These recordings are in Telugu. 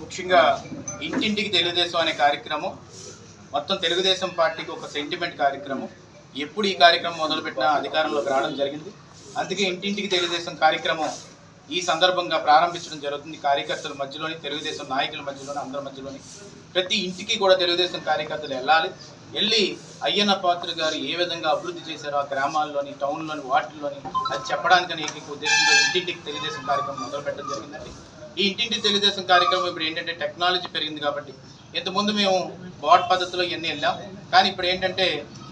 ముఖ్యంగా ఇంటింటికి తెలుగుదేశం అనే కార్యక్రమం మొత్తం తెలుగుదేశం పార్టీకి ఒక సెంటిమెంట్ కార్యక్రమం. ఎప్పుడు ఈ కార్యక్రమం మొదలుపెట్టినా అధికారంలోకి రావడం జరిగింది. అందుకే ఇంటింటికి తెలుగుదేశం కార్యక్రమం ఈ సందర్భంగా ప్రారంభించడం జరుగుతుంది. కార్యకర్తల మధ్యలోని తెలుగుదేశం నాయకుల మధ్యలోని అందరి మధ్యలోని. ప్రతి ఇంటికి కూడా తెలుగుదేశం కార్యకర్తలు వెళ్ళాలి. వెళ్ళి అయ్యన్న పాత్ర గారు ఏ విధంగా అభివృద్ధి చేశారో ఆ గ్రామాల్లోని టౌన్లోని వాటిల్లోని అది చెప్పడానికని ఉద్దేశంలో ఉద్దేశంతో ఇంటింటికి తెలుగుదేశం కార్యక్రమం మొదలుపెట్టడం జరిగిందండి. ఈ ఇంటింటి తెలుగుదేశం కార్యక్రమం ఇప్పుడు ఏంటంటే టెక్నాలజీ పెరిగింది కాబట్టి ఇంతకుముందు మేము బోర్డ్ పద్ధతిలో ఇవన్నీ వెళ్ళాం. కానీ ఇప్పుడు ఏంటంటే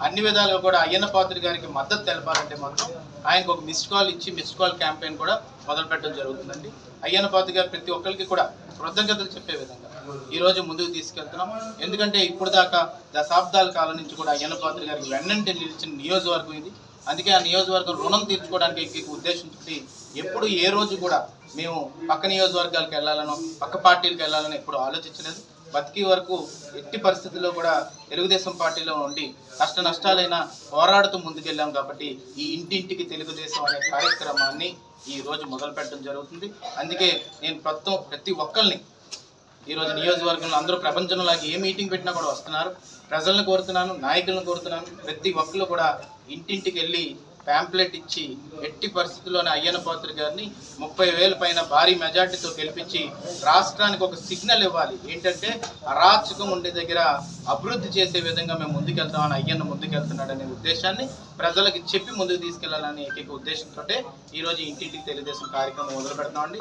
అన్ని విధాలుగా కూడా అయ్యన్న పాత్రి గారికి మద్దతు తెలపాలంటే మాత్రం ఆయనకు ఒక మిస్డ్ కాల్ ఇచ్చి మిస్డ్ కాల్ క్యాంపెయిన్ కూడా మొదలుపెట్టడం జరుగుతుందండి. అయ్యన్న పాత్రి గారు ప్రతి ఒక్కరికి కూడా కృతజ్ఞతలు చెప్పే విధంగా ఈరోజు ముందుకు తీసుకెళ్తున్నాం. ఎందుకంటే ఇప్పుడు దాకా దశాబ్దాల కాలం నుంచి కూడా అయ్యన్న పాత్రి గారికి వెన్నంటే నిలిచిన నియోజకవర్గం ఇది. అందుకే ఆ నియోజకవర్గం రుణం తీర్చుకోవడానికి ఉద్దేశించి ఎప్పుడు ఏ రోజు కూడా మేము పక్క నియోజకవర్గాలకు వెళ్ళాలనో పక్క పార్టీలకు వెళ్ళాలని ఎప్పుడు ఆలోచించలేదు. బతికి వరకు ఎట్టి పరిస్థితుల్లో కూడా తెలుగుదేశం పార్టీలో ఉండి కష్ట నష్టాలైనా పోరాడుతూ ముందుకెళ్ళాం కాబట్టి ఈ ఇంటింటికి తెలుగుదేశం అనే కార్యక్రమాన్ని ఈ రోజు మొదలు పెట్టడం జరుగుతుంది. అందుకే నేను ప్రస్తుతం ప్రతి ఒక్కరిని ఈరోజు నియోజకవర్గంలో అందరూ ప్రపంచంలోకి ఏ మీటింగ్ పెట్టినా కూడా వస్తున్నారు. ప్రజలను కోరుతున్నాను నాయకులను కోరుతున్నాను. ప్రతి ఒక్కరు కూడా ఇంటింటికి వెళ్ళి ప్యాంప్లెట్ ఇచ్చి ఎట్టి పరిస్థితుల్లోనే అయ్యన్న పాత్ర గారిని ముప్పై వేల పైన భారీ మెజార్టీతో గెలిపించి రాష్ట్రానికి ఒక సిగ్నల్ ఇవ్వాలి. ఏంటంటే అరాచకం ఉండే దగ్గర అభివృద్ధి చేసే విధంగా మేము ముందుకెళ్తామని అయ్యన్న ముందుకెళ్తున్నాడనే ఉద్దేశాన్ని ప్రజలకు చెప్పి ముందుకు తీసుకెళ్ళాలనే ఏకైక ఉద్దేశంతో ఈరోజు ఇంటింటికి తెలుగుదేశం కార్యక్రమం మొదలు పెడతామండి